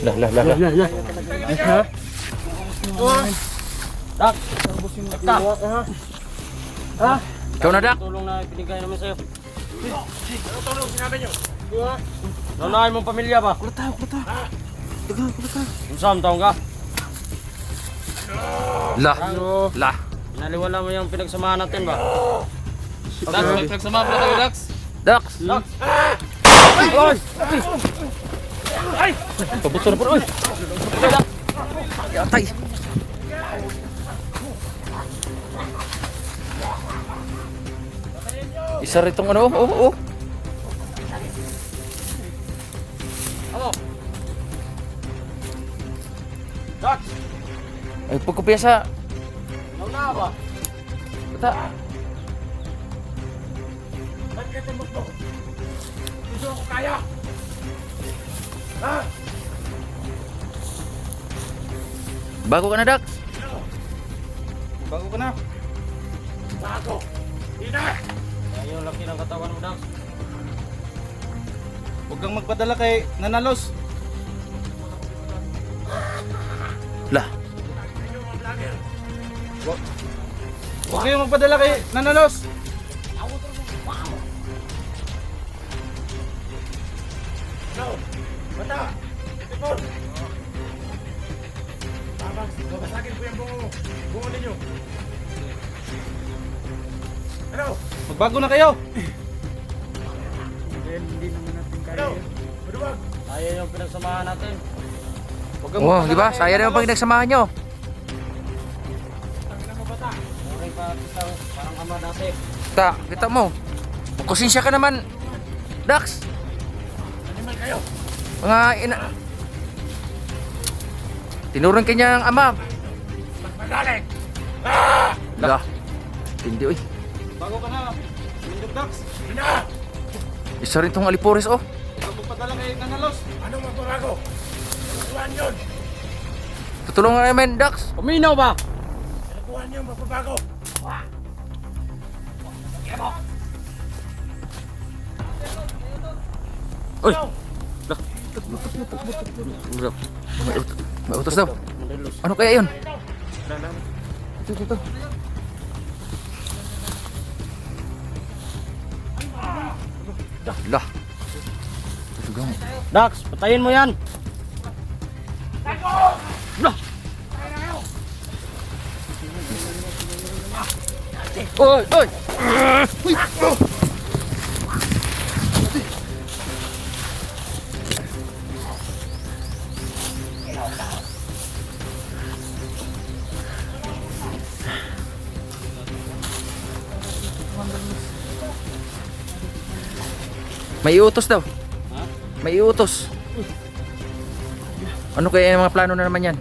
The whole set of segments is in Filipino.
Lah, lah, lah, lah. Dak! Ikaw na, Dak. Tulong na binigay namin sa'yo. Ano tulong sinabi nyo? Nanahin mong pamilya ba? Kulata, kulata. Kung saan taong ka? Lah. Lah. Naliwala mo yung pinagsamahan natin ba? Dax, nagsama pala tayo, Dax. Dax. Dak! Pabuto na po. Yatay. Isa rin tong ano, oh, oh, oh. Dak! Ay, pagkupiyasa. Nauna ba? Bata. Ka tumukbo? Gusto ko kaya! Ha? Bago ka na, Dax. Bago ka na. Bago! Ina! Ay, yung laki ng katawan mo, Dak. Huwag kang magpadala kay Nanalos. Lah. Huwag kayong magpadala kay Nanalos. Bata! Tipon! Babang, babasagin ko yung bungo. Bungo ninyo. Ano? Magbago na kayo. Ano? Maduwag! Ayaw yung pinagsamahan natin. Huwag kang Oh, di ba? kay Saya naman pag nagsamahan nyo. Muring pa kita parang ama dati. Ta, kita mo. Kusensya ka naman. Dax. Kayo! Mga ina... Tinurong kanya ang ama. Magaling! Lah. Hindi, uy. Bago ka na. Mindog Dax. Ina! Isa rin tong alipores, oh. Magpadala kay Nanalos. Ano magbabago? Nakuhaan yun! Tutulungan namin, Dax. Uminaw ba? Nakuhaan yun, magbabago! Uy. Lah. Udah. May ut- May utos daw. Ano kaya yun? Ito, ito, ito. Lah. Tugang. Dax, patayin mo yan! Oy, oy. May iutos daw. May iutos. Ano kaya yung mga plano na naman yan?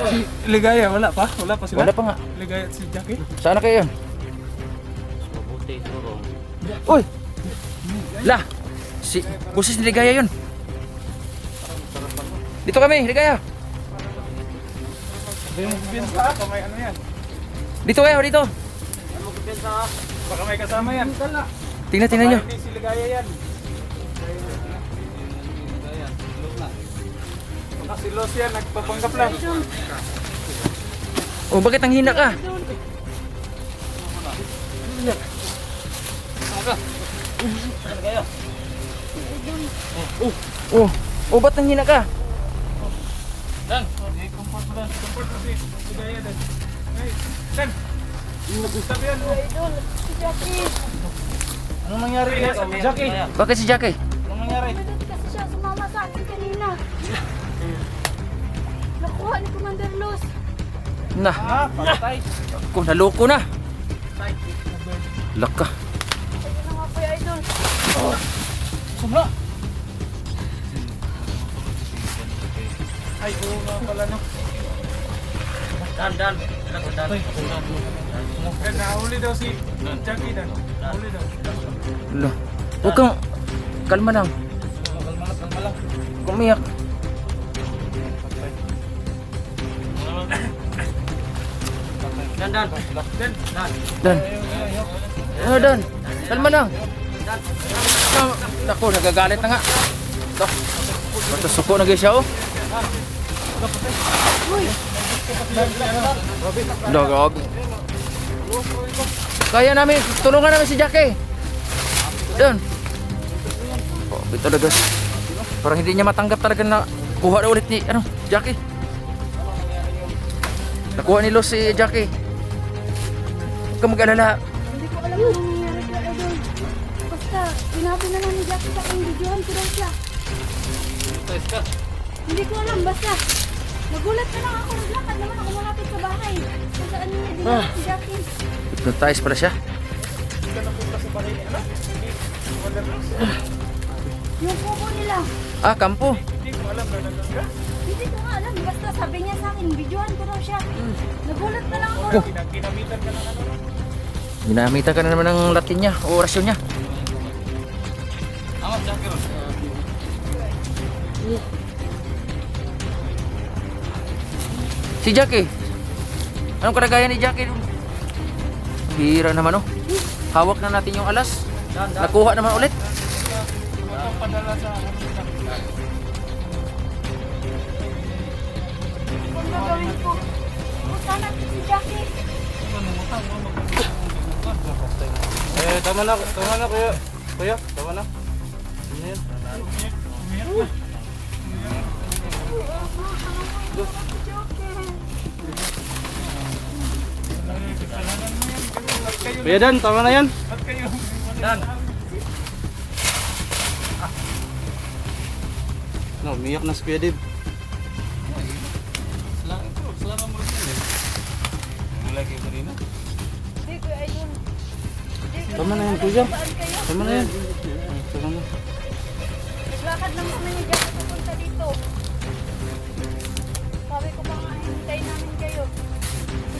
Gabi? Ligaya, wala pa? Wala pa Wala pa nga. Ligaya at si Jackie? Saan na kayo yun? Mabuti siguro. Uy! La! Si, busis ni Ligaya yun. Dito kami, Ligaya. Dito kayo, dito. Baka may kasama yan. Tingnan, tingnan nyo. Hindi si Ligaya yan. Si Los yan, nagpapanggap lang. Oh, bakit ang hina ka? Kayo? Oh, oh, ba't ang hina ka? Dan, okay, comfort mo dan. Comfort mo si Ligaya dan. Dan! Sabi yan mo. Anong nangyari kay Jackie? Bakit si Jackie? Anong nangyari? Na, Ah, patay. ako, naloko na. Laka. Ayun na nga po yung idol. Sumla. Ay, oo nga pala no. Dan, dan. Dan, dan. Nahuli daw si Jackie Dan. Nahuli daw. Ala. Huwag kang, kalma lang. Kalma lang, kalma lang. Kumiyak. Dan, dan. Dan, Dan. Dan. Ano, Dan? Kalma. Dan. Ako, nagagalit na nga. Ito. Suko na siya, oh. Dah, grabe. Kaya namin, tulungan namin si Jackie. Dan. Oh, ito talaga. Parang hindi niya matanggap talaga na kuha na ulit ni, ano, Jackie. Nakuha ni Los si Jackie. Kang mag-alala. Hindi ko alam kung nangyayari kay idol. Basta, sinabi na lang ni Jackie sa akin, videohan ko daw siya. Hindi ko alam, basta. Nagulat na lang ako, naglakad naman ako malapit sa bahay. Kung saan niya dinala si Jackie. Hypnotize pala siya. Yung kubo nila. Ah, kampo. hindi ko alam na nandun ka. Hindi ko nga alam, basta sabi niya sa akin, videohan ko daw siya. Nagulat na lang ako. Ginag- Ginamitan ka ng ano. Ginamitan ka na naman ng Latin niya o orasyon niya. Angat, Jackie. Si Jackie. Anong kalagayan ni Jackie? Hira naman oh. Hawak na natin yung alas. Nakuha naman ulit. Magpapadala sa Kung gagawin ko, punta natin si Jackie. Eh, tama na, tama na kuya. Kuya, tama na. Ano yan? Kuya Dan, tama na yan. Dan. No, umiyak na si Kuya. Lagi mo rin Hindi. Hindi ko Tama na yan, alam kuya. Tama na yan. Tama na. Naglakad lang kami ni Jackie papunta dito. Sabi ko pa nga, hintayin namin kayo.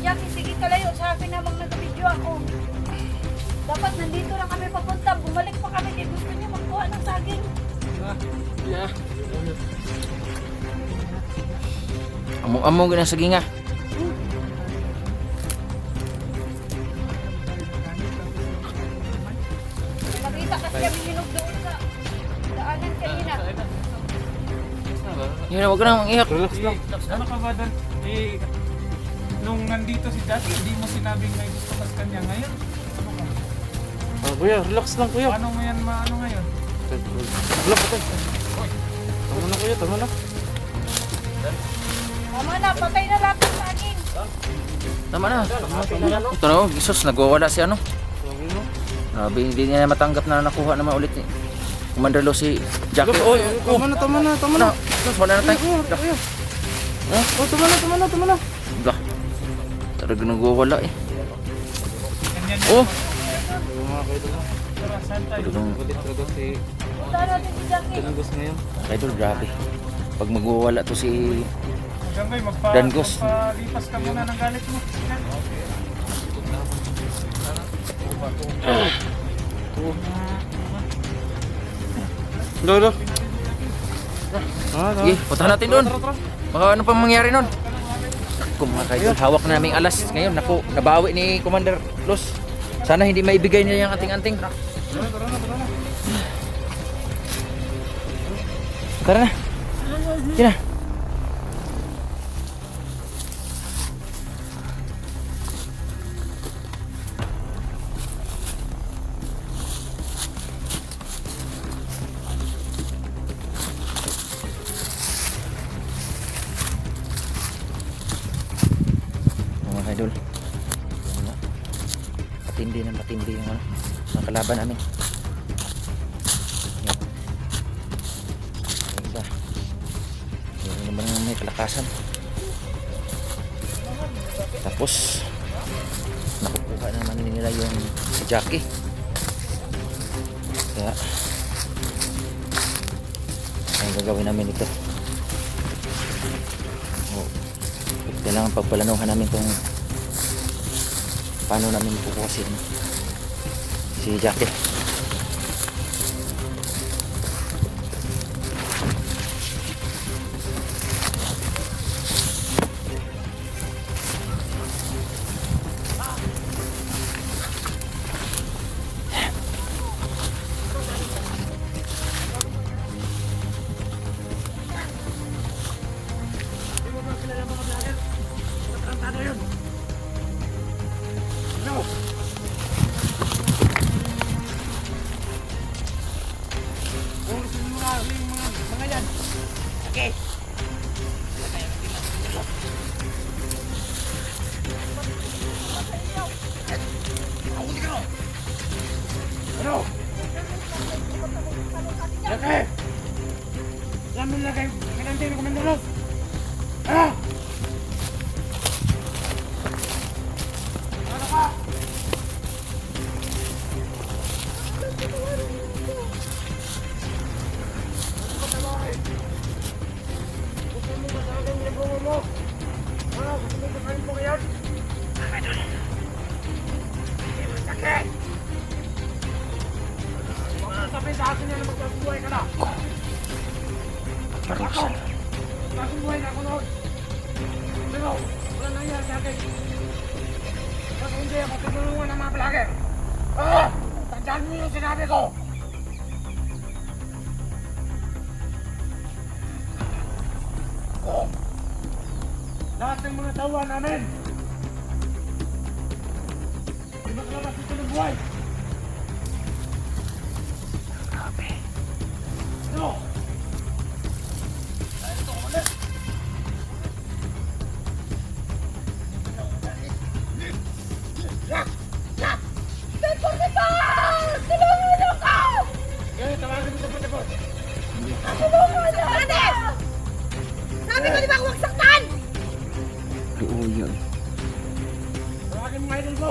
Jackie, sige kalayo sa akin habang nag-video ako. Dapat nandito lang kami papunta. Bumalik pa kami kaya gusto niya magkuha ng saging. Amo-amo ganyan sa ginga. Nakita Yun, huwag ka nang iyak. Relax lang. Ano ka ba Dan? Eh, nung nandito si Jackie, hindi mo sinabing may gusto ka sa kanya. Ngayon, ano ka? Ah, kuya, relax lang kuya. Paano mo yan maano ngayon? Wala patay. Tama na kuya, tama na. Tama na, patay na lahat ng saging. Tama na. Ito na oh, Jesus, nagwawala si ano. Grabe, hindi niya matanggap na nakuha naman ulit ni Commander Lo si Jackie. Oy, oh, Tama na, tama na, tama na. Jesus, wala na tayo. Dah. kuya. Oh, tama na, tama na, tama na. Dah. Talaga nagwawala eh. Oh, talagang. Tinagos ngayon. idol, grabe. Pag magwawala to si Dangos. magpalipas ka muna ng galit mo. Lolo. Ah, Sige, puntahan natin doon. Baka ano pa mangyari nun? Kung mga kaidol, hawak na naming alas. Ngayon, naku, nabawi ni Commander Los. Sana hindi maibigay niya yung anting-anting. Tara na. Sige na. mga kalaban namin. Yan yun naman ang may kalakasan? Tapos, nakukuha naman nila yung si Jackie. Kaya, ang gagawin namin ito. Oh, kailangan pagpalanuhan namin kung paano namin kukuha si, si Jackie. Laki! Lamin lagay, kanante ng komandalos! Akin! Kasi hindi ako tinulungan ng mga vlogger! Ah! Tandaan mo yung sinabi ko! Lahat ng mga tawa namin! Hindi makalabas dito ng buhay! Sabi ko di ba huwag saktan? Oo, yun. Tawagin mo idol mo.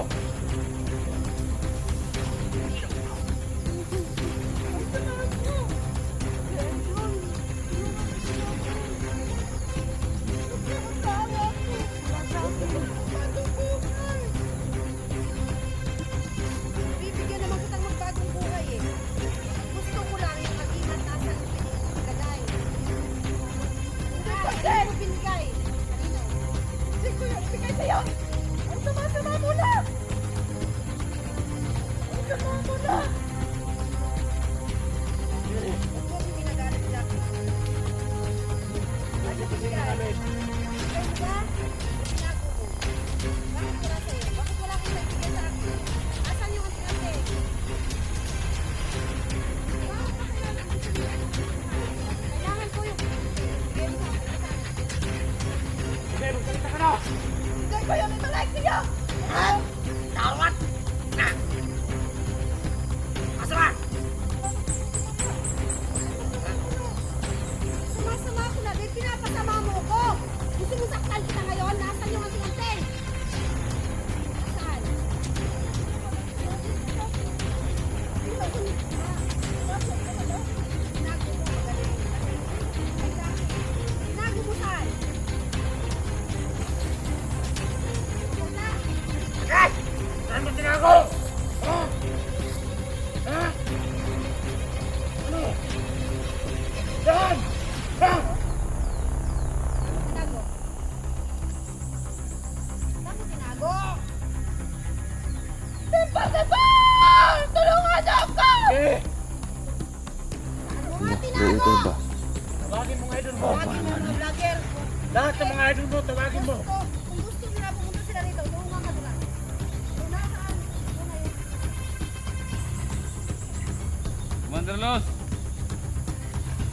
Commander Los,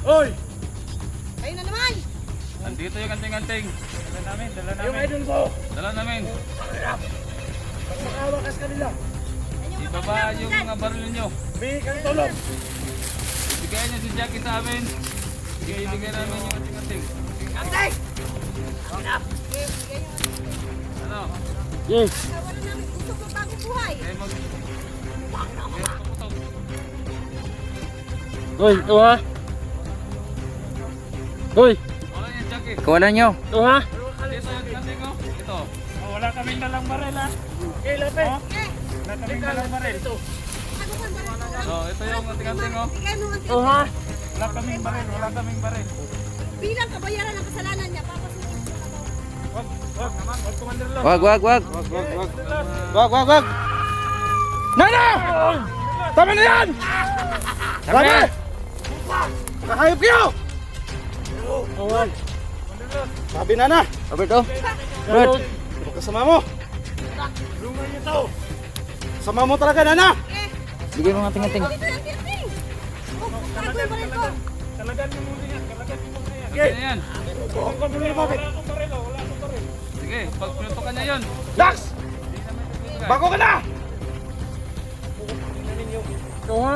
Oy! Kayo na naman! andito yung anting-anting. Dala namin, dala Yung namin. idol mo! Dala namin. Pag makawakas ka nila, Yan yung Ibaba yung mga baril nyo. bigay kang tulong. Ibigay niyo si Jackie sa amin. Ibigay namin yung anting-anting. Antay! Ano? Wala namin gusto mo bagong buhay. Eh, mag... Uy, ito ha. Uy, Wala yan, Jackie. Kawalan nyo. ito ha. Ito. Oh, wala kaming dalang barel ha. Okay, Lope. Wala kaming dalang barel. Ano ka ba rin? Oh, ito yung anting-anting ang Ito ha. Wala kaming barel, wala kaming barel. Bilang kabayaran ng kasalanan niya, papasukin na to. Wag, wag wag Commander Los. Wag, wag, wag. Wag, wag, wag. Wag, wag, wag. Nana! Tama na yan! Tama! Nakahayop kayo! Awan. Sabi na na. Roberto. Brad. Kasama mo. Lungan niyo to. Sama mo talaga, Nana. Eh, Bigay mo ng anting-anting. dito yan, Pirting. Oh, gagawin ba rin ko? Talagan niyo muna yan, talagan niyo muna yan. Sige na yan. Wala akong barel, wala akong barel, oh, wala akong barel. Sige, pag pinutukan niya yun. Dax! Bako ka na! Ito ha.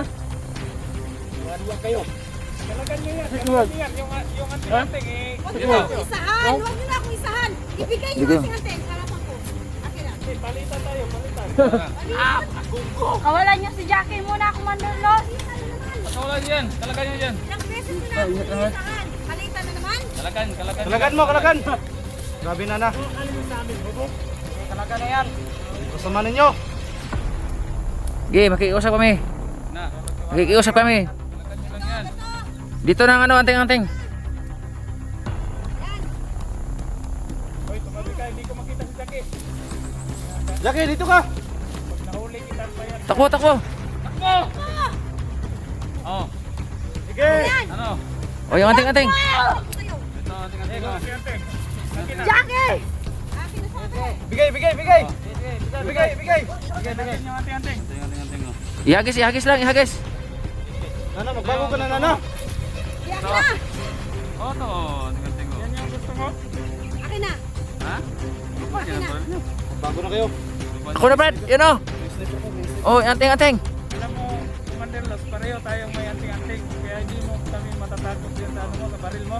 Talagan niyo yan, talagan niyo yan. Yung, yung anting-anting eh. Huwag niyo na akong isahan, huwag niyo na akong isahan. Ibigay niyo ang singatin, harapan ko. Akin na. Eh, Palitan tayo, palitan. Kawalan niyo si Jackie muna, Commander Los. Pakawalan yan. Kalagan niya yan. Ilang beses mo na akong inisahan. Palitan na naman. Kalagan, kalagan. Kalagan mo, kalagan. Grabe, Nana. Talaga na yan. Kasama ninyo. Okay, makikiusap kami. Na. Makikiusap kami. Dito na ang ano, anting-anting. Hoy, tumabi ka, hindi ko makita si Jackie. Jackie, dito ka. Pag nahuli kita pa yan. Takbo, takbo. Takbo! Oh, Sige. ano? O, yung anting-anting. Ito, anting-anting. Jackie! Sabi. Bigay, bigay, bigay. Bigay, bigay. Talagan yung anting-anting. Ko. Ihagis, ihagis lang, ihagis. Nana, magbago ka na, Nana. Akin na. Oh, ito. Anting-anting ko. Yan yung gusto mo. Akin na. Ha? Lupa yan ang. Bago na kayo. Ako na, Brad. Yan o. Oh, anting-anting. Alam mo, Commander Los, pareho tayong may anting-anting. Kaya hindi mo kami matatakot yan sa ano mo, sa baril mo.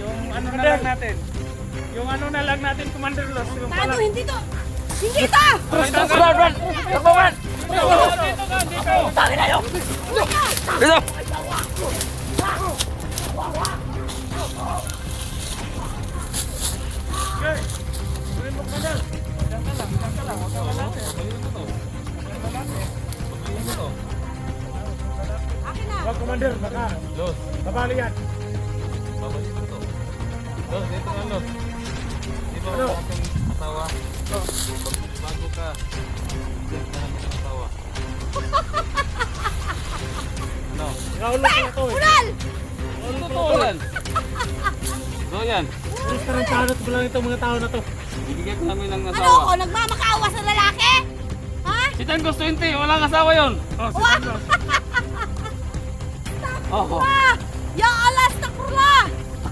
Yung ano na lang natin. Yung ano na lang natin, Commander Los. Yung Paano hindi to? Hindi to! Takbo, Brad, Brad. Takbo, Brad. Dito ka, dito. Dito. Okay. Tuloy mo, Commander. Diyan ka lang, diyan ka lang. Huwag ka lalate. Huwag ka lalate. Akin na. Wag, Commander, baka. Los, Babali yan. babalik ko to. Los, dito na, Los. Di ba ako aking asawa? Pag bago ka, dito na namin ang asawa. Ano? Nakaulo ko na to eh. Yan. Tanot mo lang itong mga tao na to. Bibigyan ko namin ng Ano asawa. ako? Nagmamakaawa sa lalaki? Ha? Si Tangos 20, walang asawa yon. Oh, si Wah! Carlos. Oh, Ah! Ya alas na kurla!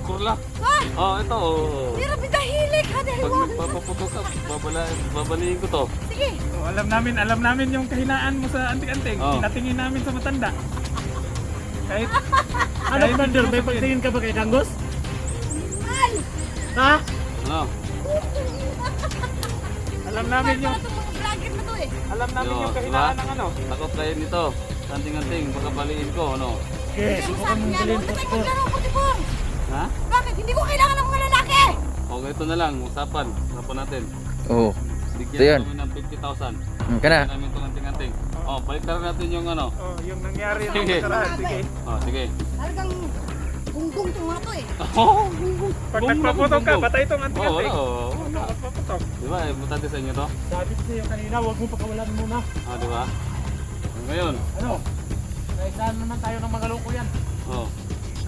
kurla. Ah! Oh, ito. Oh. Mira bidahilig ha dahil Pag wag. nagpapaputok ka, babala, babaliin ko to. Sige. Oh, alam namin, alam namin yung kahinaan mo sa anting-anting. Oh. Tinatingin namin sa matanda. Kahit, ano, Commander, may pagtingin ka ba kay Danggos? Ha? Ano? Alam namin yung, vlogger na to eh. alam namin yung kahinaan ng ano. Takot kayo nito. Anting-anting, baka baliin ko, ano? Okay, Kaya mo sa akin yan. Huwag na tayo maglaro ko, Tibor. Ha? Bakit? Hindi ko kailangan ng mga lalaki. O, ito na lang, usapan. Usapan natin. Oh, Bigyan Ito yan. namin ng 50,000. hmm, kana. Bigyan namin itong anting-anting. Oh, baliktaran natin yung ano. Oh, yung nangyari ng Sige. nakaraan. Sige. Oh, sige. Talagang gunggong tong mga to eh. Oh, Pag nagpaputok ka, patay itong oh, anting-anting. Oh. Oh, nagpaputok. Di ba, eh, mutante sa inyo to? Sabi ko sa'yo kanina, huwag mo pakawalan muna. Ah, di ba? Ngayon, Ano? Kailan naman tayo ng mga loko yan. oh.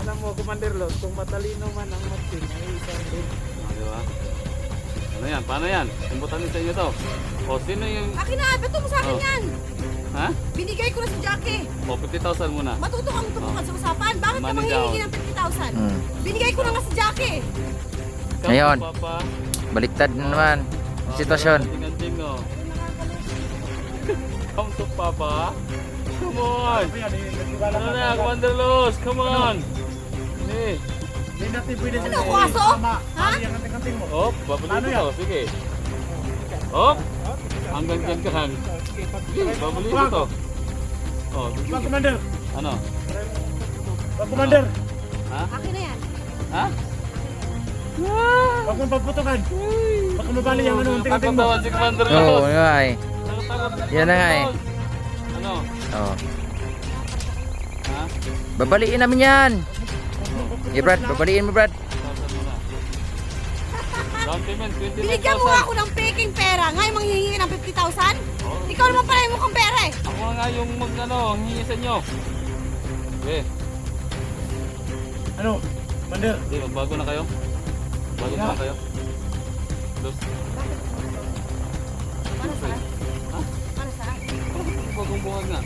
Alam mo, Commander Los, kung matalino man ang magting, ay isang din. Ah, di ba? Ano yan? Paano yan? Imbutan sa inyo to. O, sino yung... Akin na, bato mo sa akin Oh. yan. Ha? Binigay ko na si Jackie. O, 50,000 muna. Matuto kang tumukan sa usapan. Bakit ka Money manghihingi down. ng 50,000? Hmm. Binigay ko na nga si Jackie. Ikaw, Ngayon. Papa. Baliktad na naman. ang Sitwasyon. Anting-anting, oh. Come to Papa. Come on. Ano eh, Ano na, agad. Commander Los, come on. natin pwede Ano? Ha? Ang anting-anting mo. Oh, babalik Ano ito. Sige. Oh, hanggang dyan ka lang. Sige, babalik ito. Oh, sige. Pak Commander. Ano? Pak Commander. Akin na yan. Ha? Huwag mong pagputukan. Baka mabali ang ano, anting-anting mo. Pagpatawan si Commander Oo, Los. yun nga eh. Takot-takot si Yan na nga eh. Ano? Oo. Ha? Babaliin namin yan. Eh Brad, babaliin mo Brad. 1,000 muna. Down payment, 29,000. Binigyan mo ako ng peking pera. Ngayon manghihingi ng 50,000? Oh, Ikaw naman pala yung mukhang pera eh. Ako nga yung mag ano, hingi sa inyo. Okay. Ano? Commander. Hindi, magbago na kayo. Bago na kayo. Los. Para saan? Para saan? Bagong buwag na.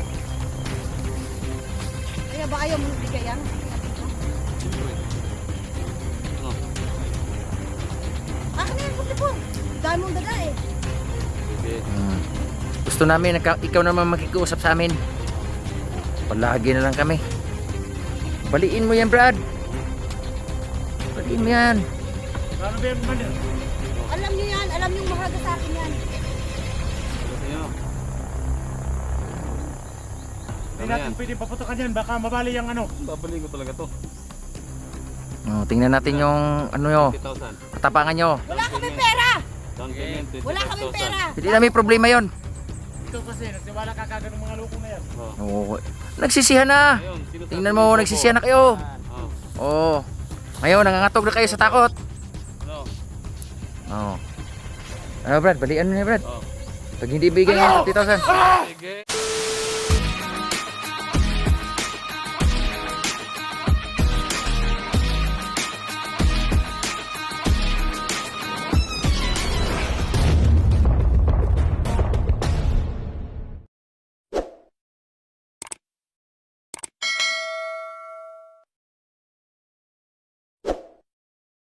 Kaya ba ayaw mo bigay yan? Akin na yan, putipon. Dahil mong daga eh. Hmm. Gusto namin, naka- ikaw naman makikiusap sa amin. Palagi na lang kami. Baliin mo yan Brad. Baliin mo yan. Ano ba yan, Commander? Alam niyo yan. Alam niyo mahalaga sa akin yan. Hindi natin pwede paputukan yan. Baka mabali ang ano. Babalik ko talaga to. Oh, tingnan natin yung ano 50,000. katapangan nyo. Wala kami pera. Down payment, 25,000. Wala kami pera. Hindi namin problema yon. Ikaw kasi, nagtiwala ka kagad ng mga loko na yan. Oh. Oo. Nagsisihan na. Tingnan mo, nagsisihan na kayo. Oh. Oo. Ngayon, nangangatog na kayo sa takot. Ano? Oo. Ano Brad, balian mo niya Brad. Oh. Pag hindi bigyan yung 50,000. Sige.